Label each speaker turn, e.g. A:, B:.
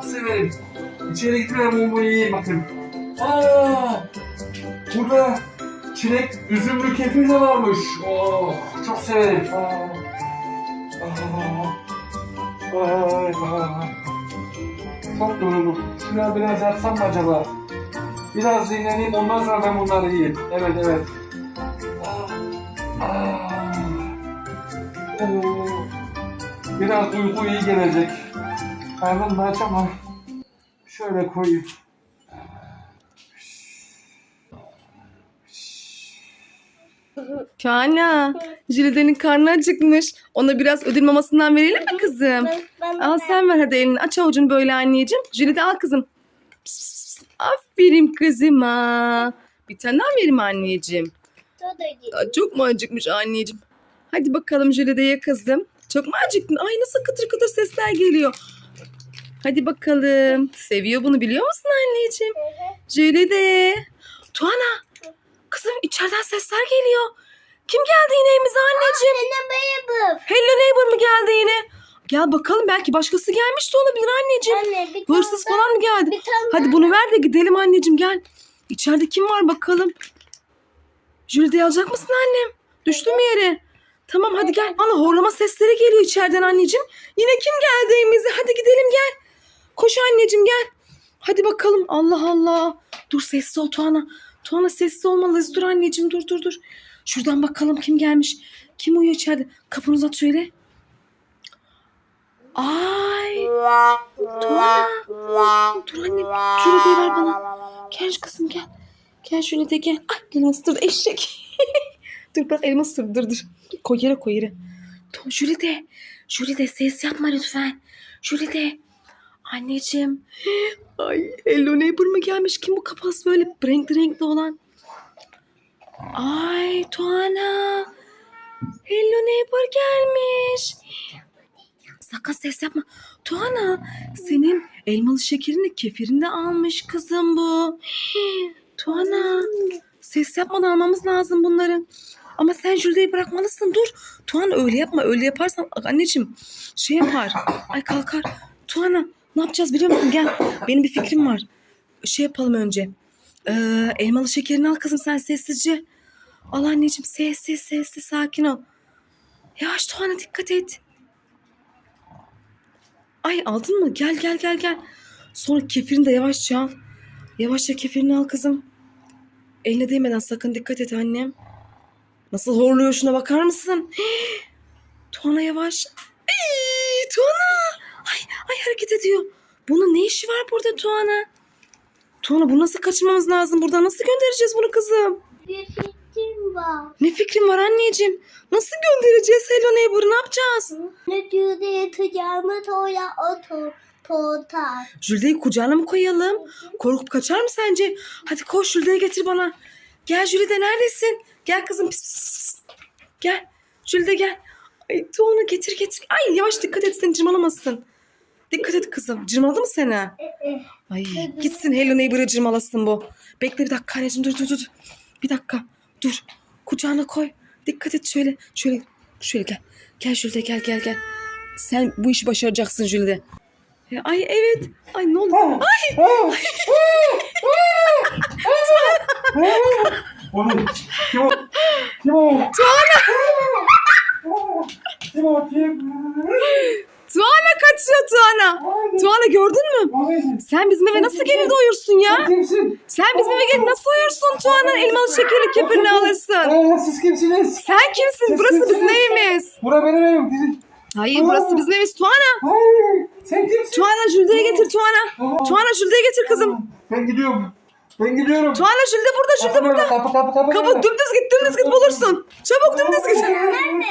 A: çok severim. İçeri gitmeden mumumu yiyeyim bakın. Aa, burada çilek, üzümlü kefir de varmış. Oh, çok severim. Aa, aa, ay, ay. Çok yoruldum. Şuraya biraz yatsam mı acaba? Biraz dinleneyim ondan sonra ben bunları yiyeyim. Evet evet. Aa, aa. Biraz uyku iyi gelecek. Karnım da aç ama şöyle koyayım.
B: Tuana, Jülide'nin karnı acıkmış. Ona biraz ödül mamasından verelim mi kızım? Al sen ver hadi elini. Aç avucunu böyle anneciğim. Jülide al kızım. Pıs, pıs, pıs. Aferin kızıma. Bir tane daha vereyim anneciğim. Aa, Çok mu acıkmış anneciğim? Hadi bakalım Jülide'ye kızım. Çok mu acıktın? Ay nasıl kıtır kıtır sesler geliyor. Hadi bakalım. Seviyor bunu biliyor musun anneciğim? Jülide. Tuana. Kızım içeriden sesler geliyor. Kim geldi yine evimize anneciğim?
C: Senin bayabım.
B: Hello neighbor mu geldi yine? Gel bakalım belki başkası gelmiş de olabilir anneciğim.
C: Anne bir
B: Hırsız
C: tane
B: falan mı geldi?
C: Bir tane
B: Hadi bunu ver de gidelim anneciğim gel. İçeride kim var bakalım. Jülide'yi alacak mısın annem? Düştü mü yere? Tamam hadi gel. Ana horlama sesleri geliyor içeriden anneciğim. Yine kim geldi evimize? Hadi gidelim gel. Koş anneciğim gel. Hadi bakalım. Allah Allah. Dur sessiz ol Tuana. Tuana sessiz olmalıyız. Dur anneciğim dur dur dur. Şuradan bakalım kim gelmiş. Kim uyuyor içeride? Kapını uzat şöyle. Ay. Tuana. Dur anne. Jülide'yi ver bana. Gel kızım gel. Gel şöyle de gel. Ay elimi ısırdı eşek. dur bırak elimi ısırdı dur dur. Koy yere koy yere. Tamam Jülide. Jülide ses yapma lütfen. Jülide. Anneciğim. Ay Hello Neighbor mı gelmiş? Kim bu kafası böyle renkli renkli olan? Ay Tuana. Hello Neighbor gelmiş. Sakın ses yapma. Tuana senin elmalı şekerini kefirinde almış kızım bu. Tuana ses yapmadan almamız lazım bunları. Ama sen Jülide'yi bırakmalısın dur. Tuana öyle yapma öyle yaparsan anneciğim şey yapar. Ay kalkar. Tuana ne yapacağız biliyor musun? Gel benim bir fikrim var. Şey yapalım önce. Ee, elmalı şekerini al kızım sen sessizce. Al anneciğim sessiz sessiz sakin ol. Yavaş Tuana dikkat et. Ay aldın mı? Gel gel gel gel. Sonra kefirini de yavaşça al. Yavaşça kefirini al kızım. Eline değmeden sakın dikkat et annem. Nasıl horluyor şuna bakar mısın? Tuana yavaş. Tuana. Hareket ediyor. Bunun ne işi var burada Tuana? Tuana bu nasıl kaçırmamız lazım? Burada nasıl göndereceğiz bunu kızım?
C: bir fikrim var.
B: Ne fikrin var anneciğim? Nasıl göndereceğiz Hello Neighbor'ı ne yapacağız?
C: Diyordu yatacağımı toya otur.
B: Jülde'yi kucağına mı koyalım? Korkup kaçar mı sence? Hadi koş Jülde'yi getir bana. Gel Jülde neredesin? Gel kızım. Pis, pis, pis. Gel. Jülde gel. Ay onu getir getir. Ay yavaş dikkat et seni cırmalamasın. Dikkat et kızım. Cırmaladı mı seni? Ay gitsin Hello Neighbor'ı cırmalasın bu. Bekle bir dakika anneciğim dur dur dur. Bir dakika. Dur. Kucağına koy. Dikkat et şöyle. Şöyle. Şöyle gel. Gel Jülde gel gel gel. Sen bu işi başaracaksın Jülde. Ya, Ay evet. Ay ne oldu? Ay.
A: Oğlum kim o? Kim o? Tuana! Kim o? Kim?
B: Tuana kaçıyor Tuana. Tuana gördün mü? Sen bizim eve nasıl gelir doyursun
A: Sen
B: ya?
A: kimsin?
B: Sen bizim eve gelip nasıl doyursun Tuana? Elmalı şekerli kepirini alırsın.
A: Aa, siz kimsiniz?
B: Sen kimsin?
A: Siz
B: Burası bizim
A: kimsiniz?
B: evimiz.
A: Bura benim evim. Bizim...
B: Hayır burası bizim evimiz Tuana.
A: Hayır. Sen kimsin?
B: Tuana Jülde'yi getir Tuana.
A: Tamam.
B: Tuana Jülde'yi getir kızım.
A: Ben gidiyorum. Ben gidiyorum.
B: Tuana Jülde burada Jülde
A: Kapı
B: burada.
A: Kapı kapı kapı.
B: Kapı dümdüz git dümdüz git bulursun. Çabuk dümdüz git.
C: Anne.